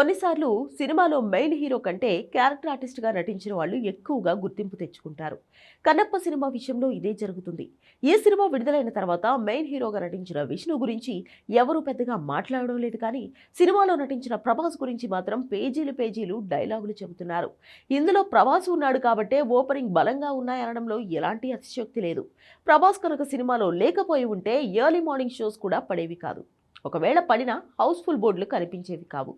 కొన్నిసార్లు సినిమాలో main hero కంటే క్యారెక్టర్ ఆర్టిస్ట్గా నటించిన వాళ్ళు ఎక్కువగా గుర్తింపు తెచ్చుకుంటారు. కన్నప్ప సినిమా విషయంలో ఇదే జరుగుతుంది. ఈ సినిమా విడుదలైన తర్వాత మెయిన్ హీరోగా నటించిన విష్ణు గురించి ఎవరు పెద్దగా మాట్లాడడం లేదు కానీ సినిమాలో నటించిన ప్రభాస్ గురించి మాత్రం పేజీలు పేజీలు డైలాగులు చెబుతున్నారు. ఇందులో ప్రభాస్ ఉన్నాడు కాబట్టే ఓపెనింగ్ బలంగా ఉన్నాయనడంలో ఎలాంటి అతిశయోక్తి లేదు. ప్రభాస్ కనుక సినిమాలో లేకపోయి ఉంటే ఎర్లీ మార్నింగ్ షోస్ కూడా పడేవి కాదు. ఒకవేళ పడినా హౌస్ఫుల్ బోర్డులు కనిపించేవి కావు.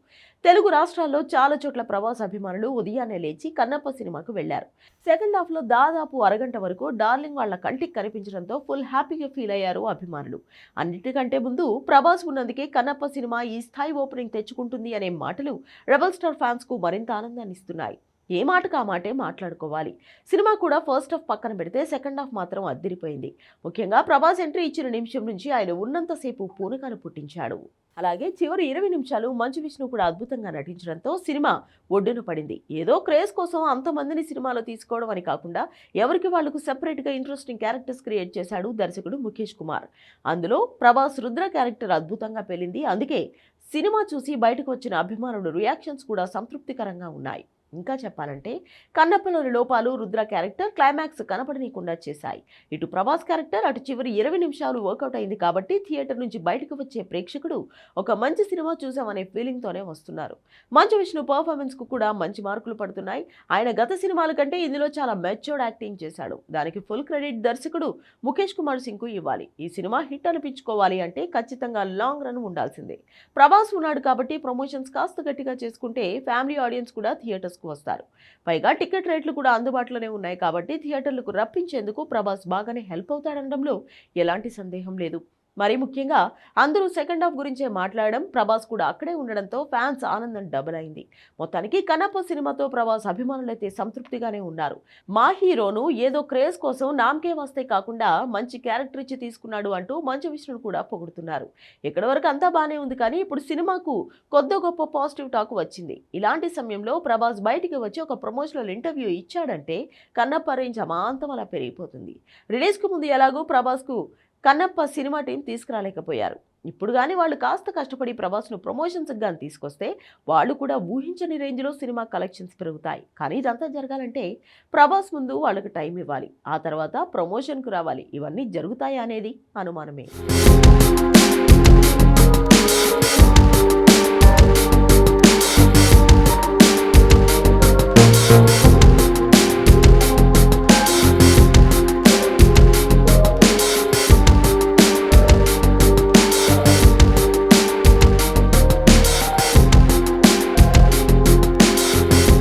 తెలుగు రాష్ట్రాల్లో చాలా చోట్ల ప్రభాస్ అభిమానులు ఉదయాన్నే లేచి కన్నప్ప సినిమాకు వెళ్ళారు. సెకండ్ హాఫ్లో దాదాపు అరగంట వరకు డార్లింగ్ వాళ్ళ కంటికి కనిపించడంతో ఫుల్ హ్యాపీగా ఫీల్ అయ్యారు అభిమానులు. అన్నిటికంటే ముందు ప్రభాస్ ఉన్నందుకే కన్నప్ప సినిమా ఈ స్థాయి ఓపెనింగ్ తెచ్చుకుంటుంది అనే మాటలు రెబల్ స్టార్ ఫ్యాన్స్కు మరింత ఆనందాన్ని ఇస్తున్నాయి ఏ మాటకు ఆ మాటే మాట్లాడుకోవాలి. సినిమా కూడా ఫస్ట్ హాఫ్ పక్కన పెడితే సెకండ్ హాఫ్ మాత్రం అద్దిరిపోయింది. ముఖ్యంగా ప్రభాస్ ఎంట్రీ ఇచ్చిన నిమిషం నుంచి ఆయన ఉన్నంతసేపు పూనకాలు పుట్టించాడు. అలాగే చివరి ఇరవై నిమిషాలు మంచు విష్ణు కూడా అద్భుతంగా నటించడంతో సినిమా ఒడ్డున పడింది. ఏదో క్రేజ్ కోసం అంతమందిని సినిమాలో తీసుకోవడం అని కాకుండా ఎవరికి వాళ్ళకు సెపరేట్గా ఇంట్రెస్టింగ్ క్యారెక్టర్స్ క్రియేట్ చేశాడు దర్శకుడు ముఖేష్ కుమార్. అందులో ప్రభాస్ రుద్ర క్యారెక్టర్ అద్భుతంగా పెళ్ళింది అందుకే సినిమా చూసి బయటకు వచ్చిన అభిమానుల రియాక్షన్స్ కూడా సంతృప్తికరంగా ఉన్నాయి. ఇంకా చెప్పాలంటే కన్నప్పలోని లోపాలు రుద్ర క్యారెక్టర్ క్లైమాక్స్ కనపడనీయకుండా చేశాయి. ఇటు ప్రభాస్ క్యారెక్టర్ అటు చివరి ఇరవై నిమిషాలు వర్కౌట్ అయింది కాబట్టి థియేటర్ నుంచి బయటకు వచ్చే ప్రేక్షకుడు ఒక మంచి సినిమా చూసామనే ఫీలింగ్తోనే వస్తున్నారు. మంచు విష్ణు పర్ఫార్మెన్స్కు కూడా మంచి మార్కులు పడుతున్నాయి. ఆయన గత సినిమాల కంటే ఇందులో చాలా మెచ్యూర్డ్ యాక్టింగ్ చేశాడు. దానికి ఫుల్ క్రెడిట్ దర్శకుడు ముఖేష్ కుమార్ సింగ్కు ఇవ్వాలి. ఈ సినిమా హిట్ అనిపించుకోవాలి అంటే ఖచ్చితంగా లాంగ్ రన్ ఉండాల్సిందే. ప్రభాస్ ఉన్నాడు కాబట్టి ప్రమోషన్స్ కాస్త గట్టిగా చేసుకుంటే ఫ్యామిలీ ఆడియన్స్ కూడా థియేటర్స్ కు వస్తారు పైగా టికెట్ రేట్లు కూడా అందుబాటులోనే ఉన్నాయి కాబట్టి థియేటర్లకు రప్పించేందుకు ప్రభాస్ బాగానే హెల్ప్ అవుతాడనడంలో ఎలాంటి సందేహం లేదు. మరి ముఖ్యంగా అందరూ సెకండ్ హాఫ్ గురించే మాట్లాడడం ప్రభాస్ కూడా అక్కడే ఉండడంతో ఫ్యాన్స్ ఆనందం డబుల్ అయింది. మొత్తానికి కనప్ప సినిమాతో ప్రభాస్ అభిమానులైతే సంతృప్తిగానే ఉన్నారు. మా హీరోను ఏదో క్రేజ్ కోసం నామకే వస్తే కాకుండా మంచి క్యారెక్టర్ ఇచ్చి తీసుకున్నాడు అంటూ మంచు విష్ణును కూడా పొగుడుతున్నారు. ఇక్కడి వరకు అంతా బాగానే ఉంది కానీ ఇప్పుడు సినిమాకు కొద్ది గొప్ప పాజిటివ్ టాక్ వచ్చింది. ఇలాంటి సమయంలో ప్రభాస్ బయటికి వచ్చి ఒక ప్రమోషనల్ ఇంటర్వ్యూ ఇచ్చాడంటే కన్నప్ప రేంజ్ అమాంతం అలా పెరిగిపోతుంది. రిలీజ్కు ముందు ఎలాగో ప్రభాస్కు కన్నప్ప సినిమా టీం తీసుకురాలేకపోయారు. ఇప్పుడు కానీ వాళ్ళు కాస్త కష్టపడి ప్రభాస్ను ప్రమోషన్స్ కానీ తీసుకొస్తే వాళ్ళు కూడా ఊహించని రేంజ్లో సినిమా కలెక్షన్స్ పెరుగుతాయి. కానీ ఇదంతా జరగాలంటే ప్రభాస్ ముందు వాళ్ళకి టైం ఇవ్వాలి. ఆ తర్వాత ప్రమోషన్కు రావాలి. ఇవన్నీ జరుగుతాయా అనేది అనుమానమే.